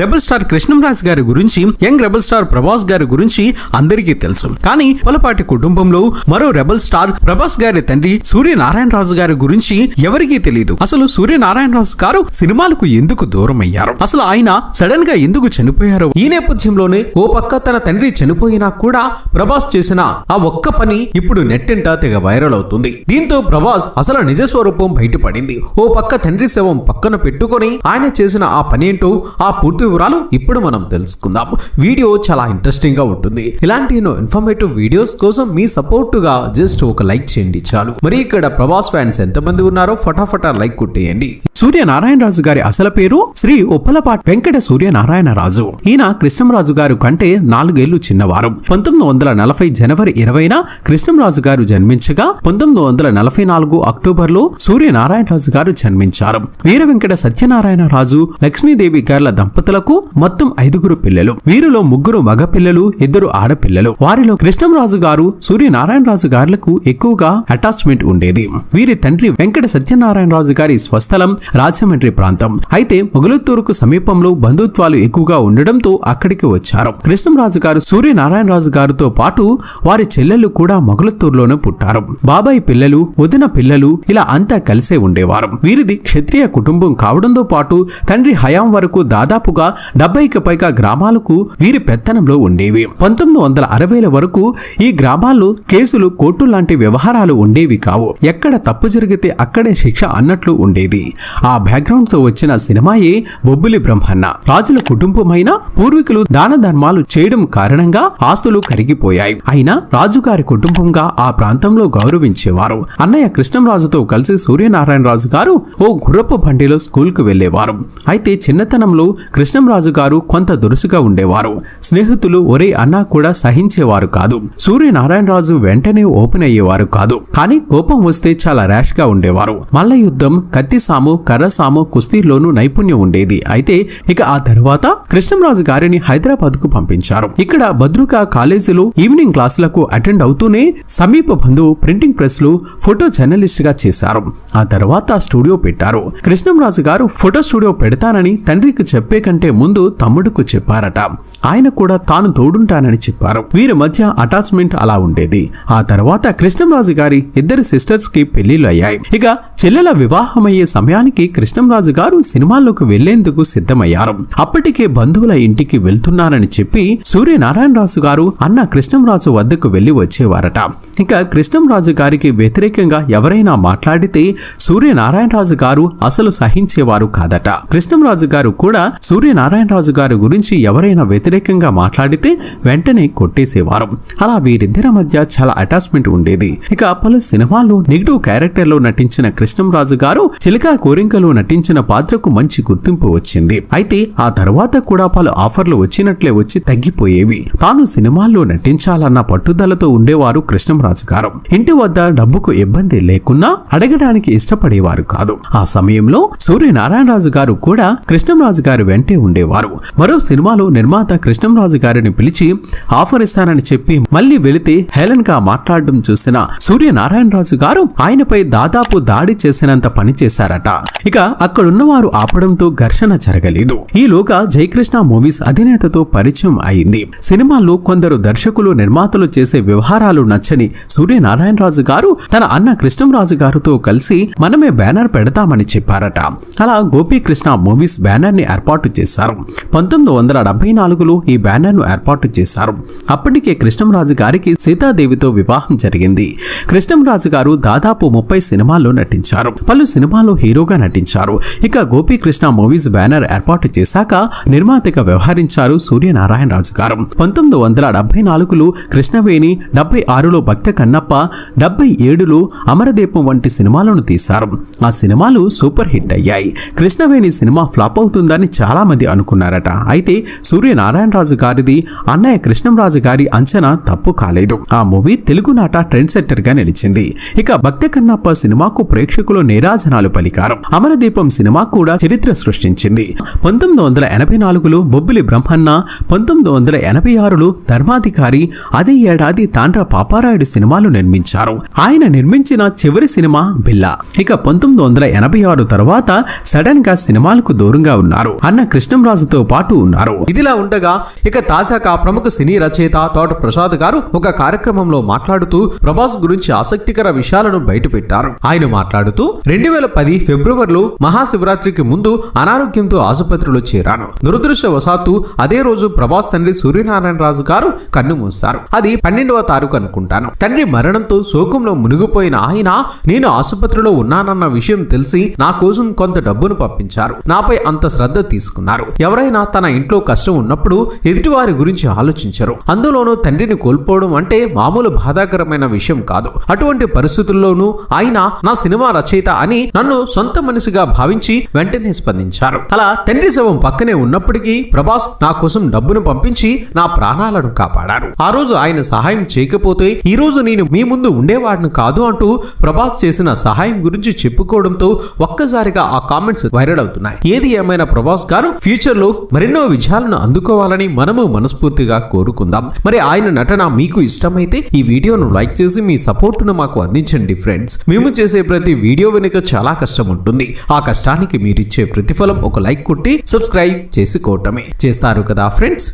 Rebel star Krishnamraj గారి గురించి young rebel star Prabhas గారి గురించి అందరికీ తెలుసు. కానీ పొలపాటి కుటుంబంలో మరో రెబల్ స్టార్ ప్రభాస్ గారి తండ్రి సూర్యనారాయణ రాజు గారి గురించి ఎవరికీ తెలియదు అసలు సూర్యనారాయణ రాజు గారు సినిమాలకు ఎందుకు దూరం అయ్యారు అసలు ఆయన సడన్గా ఎందుకు చనిపోయారు? ఈ నేపథ్యంలోనే ఓ పక్క తన తండ్రి చనిపోయినా కూడా ప్రభాస్ చేసిన ఆ ఒక్క పని ఇప్పుడు నెట్టింట తెగ వైరల్ అవుతుంది. దీంతో ప్రభాస్ అసలు నిజ స్వరూపం బయటపడింది. ఓ పక్క తండ్రి శవం పక్కన పెట్టుకొని ఆయన చేసిన ఆ పని ఏంటో ఆ పూర్తి వివరాలు ఇప్పుడు మనం తెలుసుకుందాం వీడియో చాలా ఇంట్రెస్టింగ్గా ఉంటుంది. ఇలాంటి ఎన్నో ఇన్ఫర్మేటివ్ వీడియోస్ కోసం మీ సపోర్ట్గా జస్ట్ ఒక లైక్ చేయండి చాలు. మరి ఇక్కడ ప్రభాస్ ఫ్యాన్స్ ఎంతమంది ఉన్నారో ఫటాఫటా లైక్ కొట్టేయండి. సూర్యనారాయణ రాజు గారి అసలు పేరు శ్రీ ఉప్పలపాటి వెంకట సూర్యనారాయణరాజు. ఈయన కృష్ణంరాజు గారు కంటే నాలుగేళ్ళు చిన్నవారు. పంతొమ్మిది వందల నలభై జనవరి ఇరవైన కృష్ణంరాజు గారు జన్మించగా పంతొమ్మిది వందల నలభై నాలుగు అక్టోబర్లో గారు జన్మించారు. వీర వెంకట సత్యనారాయణరాజు లక్ష్మీదేవి గార్ల దంపతులకు మొత్తం ఐదుగురు పిల్లలు. వీరిలో ముగ్గురు మగ పిల్లలు ఇద్దరు ఆడపిల్లలు. వారిలో కృష్ణంరాజు గారు సూర్యనారాయణ రాజు గారులకు ఎక్కువగా అటాచ్మెంట్ ఉండేది. వీరి తండ్రి వెంకట సత్యనారాయణ రాజు గారి స్వస్థలం రాజమండ్రి ప్రాంతం. అయితే మొగలుత్తూరుకు సమీపంలో బంధుత్వాలు ఎక్కువగా ఉండడంతో అక్కడికి వచ్చారు. కృష్ణంరాజు గారు సూర్యనారాయణ రాజు గారితో పాటు వారి చెల్లెలు కూడా మొగలుత్తూరులోనే పుట్టారు. బాబాయ్ పిల్లలు వదిన పిల్లలు ఇలా అంతా కలిసే ఉండేవారు. వీరిది క్షత్రియ కుటుంబం కావడంతో పాటు తండ్రి హయాం వరకు దాదాపుగా డెబ్బైకి పైగా గ్రామాలకు వీరి పెత్తనంలో ఉండేవి. పంతొమ్మిది వందల అరవైల వరకు ఈ గ్రామాల్లో కేసులు కోర్టు లాంటి వ్యవహారాలు ఉండేవి కావు. ఎక్కడ తప్పు జరిగితే అక్కడే శిక్ష అన్నట్లు ఉండేది. ఆ బ్యాక్గ్రౌండ్తో వచ్చిన సినిమాయే బొబ్బిలి బ్రహ్మన్న. రాజుల కుటుంబమైన పూర్వీకులు దాన ధర్మాలు చేయడం కారణంగా ఆస్తులు కరిగిపోయాయి. అయినా రాజుగారి కుటుంబంగా ఆ ప్రాంతంలో గౌరవించేవారు. అన్నయ్య కృష్ణంరాజుతో కలిసి సూర్యనారాయణ రాజు గారు ఓ గుర్రపు బండిలో స్కూల్కు వెళ్ళేవారు అయితే చిన్నతనంలో కృష్ణంరాజు గారు కొంత దురుసుగా ఉండేవారు. స్నేహితులు ఒరే అన్నా కూడా సహించేవారు కాదు. సూర్యనారాయణ రాజు వెంటనే ఓపెన్ అయ్యేవారు కాదు. కానీ కోపం వస్తే చాలా ర్యాష్గా ఉండేవారు. మల్ల యుద్ధం కత్తిసాము కర్రసాము కుస్తీలోనూ నైపుణ్యం ఉండేది. అయితే ఇక ఆ తర్వాత కృష్ణంరాజు గారిని హైదరాబాద్కు పంపించారు. ఇక్కడ భద్రుకా కాలేజీలో ఈవినింగ్ క్లాసులకు అటెండ్ అవుతూనే సమీప బంధువు ప్రింటింగ్ ప్రెస్లో ఫోటో జర్నలిస్ట్గా చేశారు. ఆ తర్వాత స్టూడియో పెట్టారు. కృష్ణంరాజు గారు ఫోటో స్టూడియో పెడతానని తండ్రికి చెప్పే కంటే ముందు తమ్ముడుకు చెప్పారట. ఆయన కూడా తాను తోడుంటానని చెప్పారు. వీరి మధ్య అటాచ్మెంట్ అలా ఉండేది. ఆ తర్వాత కృష్ణంరాజు గారి ఇద్దరు సిస్టర్స్కి పెళ్ళిళ్ళు అయ్యాయి. ఇక చెల్లెల వివాహమయ్యే సమయానికి కృష్ణంరాజు గారు సినిమాల్లోకి వెళ్ళేందుకు సిద్ధమయ్యారు. అప్పటికే బంధువుల ఇంటికి వెళ్తున్నానని చెప్పి సూర్యనారాయణ రాజు గారు అన్న కృష్ణంరాజు వద్దకు వెళ్ళి వచ్చేవారట. ఇక కృష్ణంరాజు గారికి వ్యతిరేకంగా ఎవరైనా మాట్లాడితే సూర్యనారాయణ రాజు గారు అసలు సహించేవారు కాదట. కృష్ణంరాజు గారు కూడా సూర్యనారాయణ రాజు గారి గురించి ఎవరైనా వ్యతిరేకంగా మాట్లాడితే వెంటనే కొట్టేసేవారు. అలా వీరిద్దరి మధ్య చాలా అటాచ్మెంట్ ఉండేది. ఇక పలు సినిమాల్లో నెగిటివ్ క్యారెక్టర్లో నటించిన కృష్ణంరాజు గారు చిలకా కోరింకలో నటించిన పాత్రకు మంచి గుర్తింపు వచ్చింది. అయితే ఆ తర్వాత కూడా పలు ఆఫర్లు వచ్చినట్లే వచ్చి తగ్గిపోయేవి. తాను సినిమాల్లో నటించాలన్న పట్టుదలతో ఉండేవారు కృష్ణంరాజు గారు. ఇంటి వద్ద డబ్బుకు ఇబ్బంది లేకున్నా అడగడానికి ఇష్టపడేవారు కాదు. ఆ సమయంలో సూర్యనారాయణరాజు గారు కూడా కృష్ణంరాజు గారు వెంటే ఉండేవారు. మరో సినిమాలో నిర్మాత కృష్ణంరాజు గారిని పిలిచి ఆఫర్ ఇస్తానని చెప్పి మళ్ళీ వెళితే హేళన్గా మాట్లాడడం చూసిన సూర్యనారాయణరాజు గారు ఆయనపై దాదాపు దాడి చేసినంత పని చేశారట. ఇక అక్కడున్నవారు ఆపడంతో ఘర్షణ జరగలేదు. ఈలోగా జయకృష్ణ మూవీస్ అధినేతతో పరిచయం అయింది. సినిమాల్లో కొందరు దర్శకులు నిర్మాతలు చేసే వ్యవహారాలు నచ్చని సూర్యనారాయణరాజు గారు తన అన్న కృష్ణంరాజు గారితో కలిసి మనమే బ్యానర్ పెడతామని చెప్పారట. అలా గోపీకృష్ణ మూవీస్ బ్యానర్ని ఏర్పాటు చేశారు. పంతొమ్మిది వందల డెబ్బై నాలుగులో ఈ బ్యానర్ను ఏర్పాటు చేశారు. అప్పటికే కృష్ణంరాజు గారికి సీతాదేవితో వివాహం జరిగింది. కృష్ణంరాజు గారు దాదాపు ముప్పై సినిమాల్లో నటించారు. పలు సినిమాల్లో హీరోగా నటించారు. ఇక గోపీకృష్ణ మూవీస్ బ్యానర్ ఏర్పాటు చేశాక నిర్మాతగా వ్యవహరించారు సూర్యనారాయణ రాజు గారు. పంతొమ్మిది వందల డెబ్బై నాలుగులో కృష్ణవేణి డెబ్బై ఆరులో భక్త కన్నప్ప డెబ్బై ఏడులో అమరదీపం వంటి సినిమాలను తీశారు. ఆ సినిమాలు సూపర్ హిట్ అయ్యాయి. కృష్ణవేణి సినిమా ఫ్లాప్ అవుతుందని చాలా మంది అనుకున్నారట. అయితే సూర్యనారాయణ సూర్యనారాయణరాజు గారిది అన్నయ్య కృష్ణంరాజు గారి అంచనా తప్పు కాలేదు. ఆ మూవీ తెలుగునాట ట్రెండ్ సెట్టర్గా నిలిచింది. ఇక భక్త కన్నప్ప సినిమాకు ప్రేక్షకులు నీరాజనాలు పలికారు. అమరదీపం సినిమా కూడా చరిత్ర సృష్టించింది. పంతొమ్మిది వందల ఎనభై నాలుగులో బొబ్బిలి బ్రహ్మన్న పంతొమ్మిది వందల ఎనభై ఆరులో ధర్మాధికారి అదే ఏడాది తాండ్ర పాపారాయుడు సినిమాలు నిర్మించారు. ఆయన నిర్మించిన చివరి సినిమా బిల్లా. ఇక పంతొమ్మిది వందల ఎనభై ఆరు తర్వాత సడన్గా సినిమాలకు దూరంగా ఉన్నారు. అన్న కృష్ణంరాజుతో పాటు ఉన్నారు. ఇదిలా ఉండగా ఇక తాజాగా ప్రముఖ సినీ రచయిత తోట ప్రసాద్ గారు ఒక కార్యక్రమంలో మాట్లాడుతూ ప్రభాస్ గురించి ఆసక్తికర విషయాలను బయటపెట్టారు. ఆయన మాట్లాడుతూ రెండు వేల పది ఫిబ్రవరిలో మహాశివరాత్రికి ముందు అనారోగ్యంతో ఆసుపత్రిలో చేరాను. దురదృష్టవశాత్తు అదే రోజు ప్రభాస్ తండ్రి సూర్యనారాయణ రాజు గారు కన్ను మూశారు. అది పన్నెండవ తారీఖు అనుకుంటాను. తండ్రి మరణంతో శోకంలో మునిగిపోయిన ఆయన నేను ఆసుపత్రిలో ఉన్నానన్న విషయం తెలిసి నా కోసం కొంత డబ్బును పంపించారు. నాపై అంత శ్రద్ధ తీసుకున్నారు. ఎవరైనా తన ఇంట్లో కష్టం ఉన్నప్పుడు ఎదుటివారి గురించి ఆలోచించరు. అందులోనూ తండ్రిని కోల్పోవడం అంటే మామూలు బాధాకరమైన విషయం కాదు. అటువంటి పరిస్థితుల్లోనూ ఆయన నా సినిమా రచయిత అని నన్ను సొంత మనిషిగా భావించి వెంటనే స్పందించారు. అలా తండ్రి శవం పక్కనే ఉన్నప్పటికీ ప్రభాస్ నా కోసం డబ్బును పంపించి నా ప్రాణాలను కాపాడారు. ఆ రోజు ఆయన సహాయం చేయకపోతే ఈ రోజు నేను మీ ముందు ఉండేవాడిని కాదు అంటూ ప్రభాస్ చేసిన సహాయం గురించి చెప్పుకోవడంతో ఒక్కసారిగా ఆ కామెంట్స్ వైరల్ అవుతున్నాయి. ఏది ఏమైనా ప్రభాస్ గారు ఫ్యూచర్లో మరెన్నో విజయాలను అందుకోవాలని మనము మనస్ఫూర్తిగా కోరుకుందాం. మరి ఆయన నటన మీకు ఇష్టమైతే ఈ వీడియోను లైక్ చేసి మీ సపోర్టును మాకు అందించండి ఫ్రెండ్స్. మేము చేసే ప్రతి వీడియో వెనుక చాలా కష్టం ఉంటుంది. ఆ కష్టానికి మీరిచ్చే ప్రతిఫలం ఒక లైక్ కొట్టి సబ్స్క్రైబ్ చేసుకోవటమే. చేస్తారు కదా ఫ్రెండ్స్?